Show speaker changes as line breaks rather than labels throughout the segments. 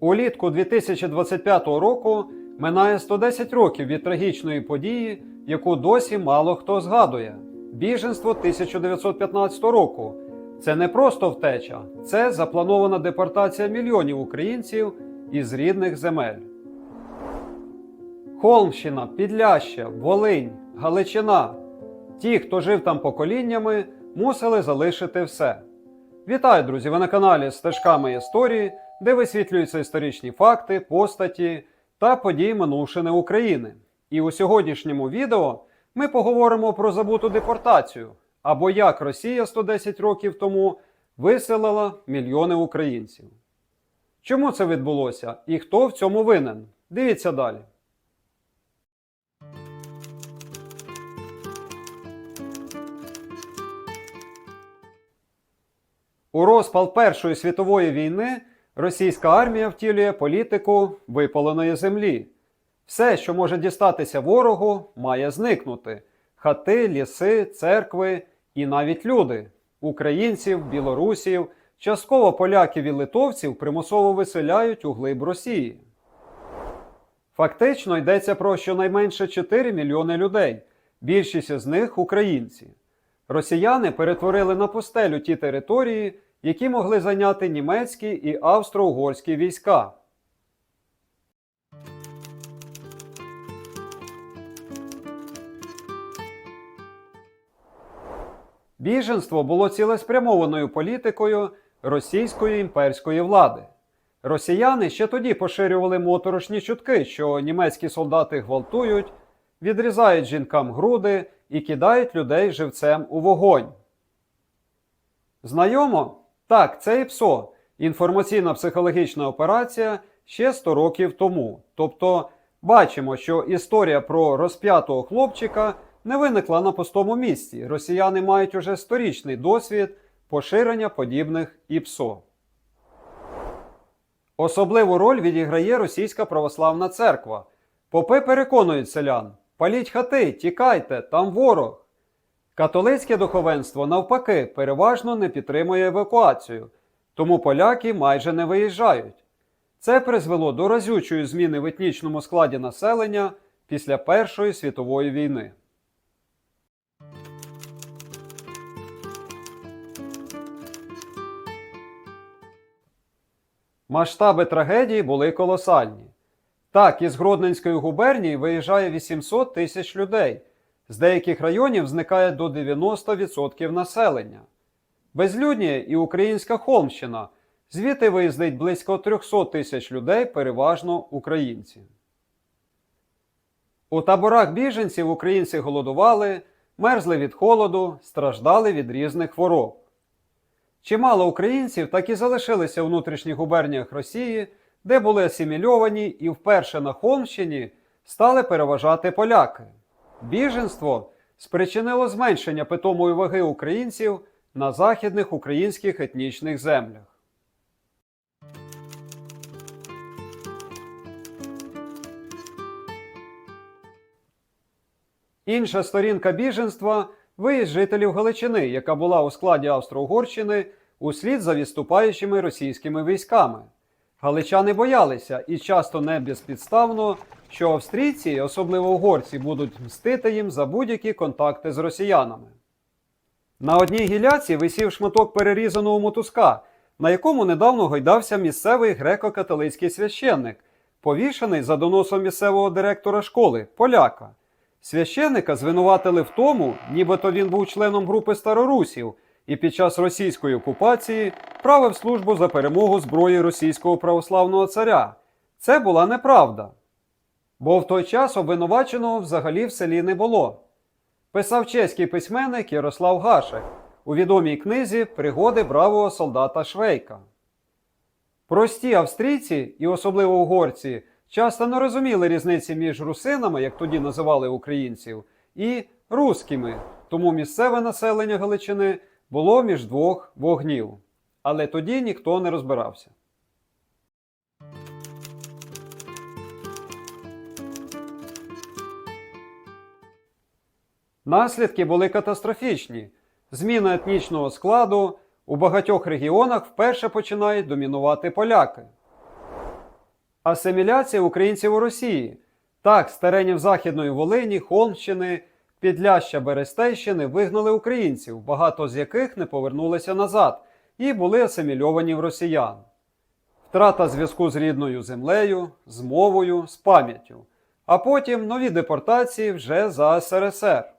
Улітку 2025 року минає 110 років від трагічної події, яку досі мало хто згадує біженство 1915 року. Це не просто втеча, це запланована депортація мільйонів українців із рідних земель. Холмщина, Підляща, Волинь, Галичина. Ті, хто жив там поколіннями, мусили залишити все. Вітаю, друзі! Ви на каналі Стежками історії, де висвітлюються історичні факти, постаті та події минувшини України. І у сьогоднішньому відео ми поговоримо про забуту депортацію або як Росія 110 років тому виселила мільйони українців. Чому це відбулося і хто в цьому винен? Дивіться далі. У розпал Першої світової війни російська армія втілює політику випаленої землі. Все, що може дістатися ворогу, має зникнути: хати, ліси, церкви і навіть люди українців, білорусів, частково поляків і литовців примусово виселяють у глиб Росії. Фактично йдеться про щонайменше 4 мільйони людей, більшість із них українці. Росіяни перетворили на пустелю ті території, які могли зайняти німецькі і австро-угорські війська. Біженство було цілеспрямованою політикою російської імперської влади. Росіяни ще тоді поширювали моторошні чутки, що німецькі солдати гвалтують, відрізають жінкам груди і кидають людей живцем у вогонь. Знайомо? Так, це ІПСО – інформаційно-психологічна операція ще 100 років тому. Тобто бачимо, що історія про розп'ятого хлопчика не виникла на пустому місці. Росіяни мають уже сторічний досвід поширення подібних ІПСО. Особливу роль відіграє Російська православна церква. Попи переконують селян: паліть хати, тікайте, там ворог. Католицьке духовенство, навпаки, переважно не підтримує евакуацію, тому поляки майже не виїжджають. Це призвело до разючої зміни в етнічному складі населення після Першої світової війни. Масштаби трагедії були колосальні. Так, із Гродненської губернії виїжджає 800 тисяч людей. З деяких районів зникає до 90% населення. Безлюдніє і українська Холмщина. Звідти виїздить близько 300 тисяч людей, переважно українці. У таборах біженців українці голодували, мерзли від холоду, страждали від різних хвороб. Чимало українців так і залишилися у внутрішніх губерніях Росії, де були асимільовані і вперше на Холмщині стали переважати поляки. Біженство спричинило зменшення питомої ваги українців на західних українських етнічних землях. Інша сторінка біженства виїзд жителів Галичини, яка була у складі Австро-Угорщини услід за відступаючими російськими військами. Галичани боялися і часто не безпідставно, що австрійці, особливо угорці, будуть мстити їм за будь-які контакти з росіянами. На одній гіляці висів шматок перерізаного мотузка, на якому недавно гойдався місцевий греко-католицький священник, повішаний за доносом місцевого директора школи, поляка. Священника звинуватили в тому, нібито він був членом групи старорусів і під час російської окупації правив службу за перемогу зброї російського православного царя. Це була неправда. Бо в той час обвинуваченого взагалі в селі не було. Писав чеський письменник Ярослав Гашек у відомій книзі Пригоди бравого солдата Швейка. Прості австрійці і особливо угорці часто не розуміли різниці між русинами, як тоді називали українців, і руськими, тому місцеве населення Галичини було між двох вогнів. Але тоді ніхто не розбирався. Наслідки були катастрофічні. Зміна етнічного складу у багатьох регіонах вперше починають домінувати поляки. Асиміляція українців у Росії. Так, з теренів Західної Волині, Холмщини, Підляща Берестейщини вигнали українців, багато з яких не повернулися назад і були асимільовані в росіян. Втрата зв'язку з рідною землею, з мовою, з пам'яттю. А потім нові депортації вже за СРСР.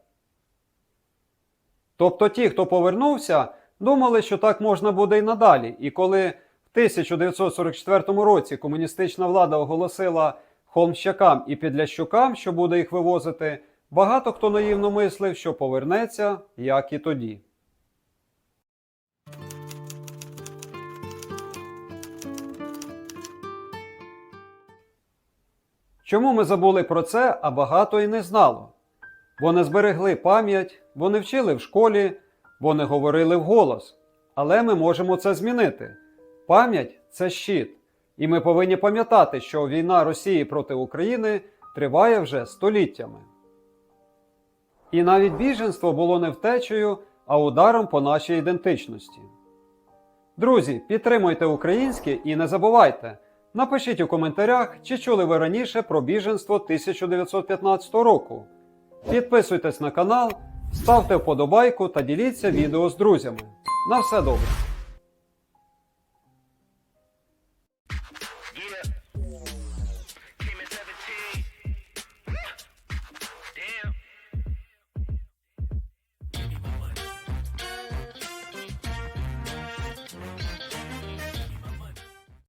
Тобто ті, хто повернувся, думали, що так можна буде й надалі. І коли в 1944 році комуністична влада оголосила холмщакам і підлящукам, що буде їх вивозити, багато хто наївно мислив, що повернеться, як і тоді. Чому ми забули про це, а багато і не знало? Бо не зберегли пам'ять, бо не вчили в школі, бо не говорили вголос. Але ми можемо це змінити. Пам'ять це щит. І ми повинні пам'ятати, що війна Росії проти України триває вже століттями. І навіть біженство було не втечею, а ударом по нашій ідентичності. Друзі, підтримуйте українське і не забувайте. Напишіть у коментарях, чи чули ви раніше про біженство 1915 року. Підписуйтесь на канал, ставте вподобайку та діліться відео з друзями. На все добре!